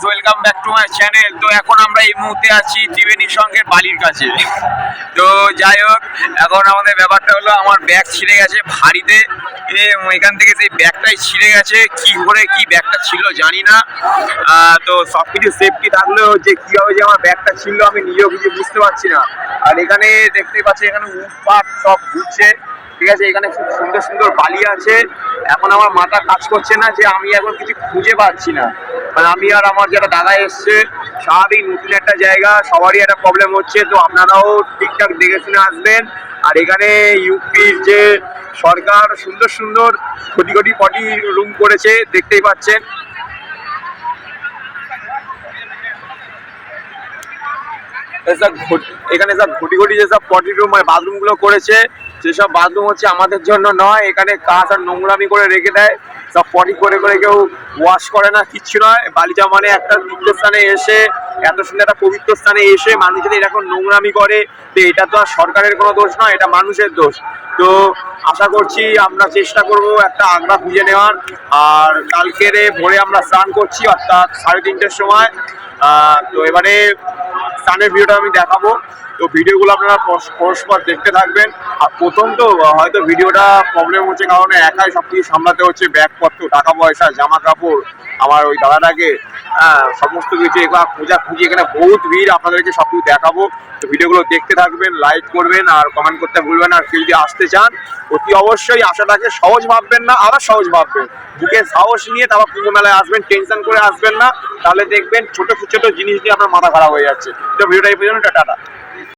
Guys welcome back to my channel তো এখন আমরা এই মুহূর্তে আছি ত্রিবেণী সঙ্গের বালির কাছে। তো যাই হোক, এখন আমাদের ব্যাপারটা হলো আমার ব্যাগ ছিঁড়ে গেছে ভারীতে। এখান থেকে সেই ব্যাগটাই ছিঁড়ে গেছে। কি করে কি ব্যাগটা ছিল জানি না। তো সব কিছু সেফটি থাকলেও যে কীভাবে যে আমার ব্যাগটা ছিল আমি নিজেও কিছু বুঝতে পারছি না। আর এখানে দেখতে পাচ্ছি এখানে উটপাট সব ঘুরছে। ঠিক আছে, এখানে খুব সুন্দর সুন্দর বালি আছে। এখন আমার মাথা কাজ করছে না যে আমি এখন কিছু খুঁজে পাচ্ছি না। আমি আর আমার যারা দাদা এসছে স্বাভাবিক নতুন একটা জায়গা, সবারই একটা প্রবলেম হচ্ছে। তো আপনারাও ঠিকঠাক দেখে শুনে আসবেন। আর এখানে ইউপির যে সরকার সুন্দর সুন্দর কোটি কোটি পটি রুম করেছে, দেখতেই পাচ্ছেন। এখানে সব ঘটি ঘটি যেসব পটি রুম মানে বাথরুমগুলো করেছে সেসব বাথরুম হচ্ছে আমাদের জন্য নয়, এখানে কাজ আর নোংরামি করে রেখে দেয়। সব পটি করে করে কেউ ওয়াশ করে না, কিচ্ছু নয়। বালিজা মানে একটা তীর্থস্থানে এসে, এত সুন্দর একটা পবিত্র স্থানে এসে মানুষজন এরকম নোংরামি করে, তো এটা তো আর সরকারের কোনো দোষ নয়, এটা মানুষের দোষ। তো আশা করছি আমরা চেষ্টা করব একটা আগ্রা খুঁজে নেওয়ার। আর কালকের ভোরে আমরা স্নান করছি, অর্থাৎ সাড়ে তিনটের সময়। তো এবারে স্নানের ভিডিওটা আমি দেখাবো। তো ভিডিওগুলো আপনারা পরস্পর দেখতে থাকবেন। আর প্রথম তো, হয়তো ভিডিওটা প্রবলেম হচ্ছে কারণে একাই সব কিছু সামলাতে হচ্ছে ব্যাগপত্র, টাকা পয়সা, জামা কাপড়, আমার ওই দাদাটাকে হ্যাঁ সমস্ত কিছু এগুলো খোঁজা খুঁজি এখানে বহুত ভিড়, আপনাদেরকে সব কিছু দেখাবো। তো ভিডিওগুলো দেখতে থাকবেন লাইক করবেন, আর কমেন্ট করতে ভুলবেন আর কেউ যদি আসতে চান, অতি অবশ্যই আশাটাকে সহজ ভাববেন না, আবার সহজ ভাববেন। বুকে সাহস নিয়ে তারপর কুম্ভ মেলায় আসবেন টেনশন করে আসবেন না। তাহলে দেখবেন ছোট ছোট জিনিস নিয়ে আপনার মাথা খারাপ হয়ে যাচ্ছে। তো ভিডিওটা এই পর্যন্ত টাটা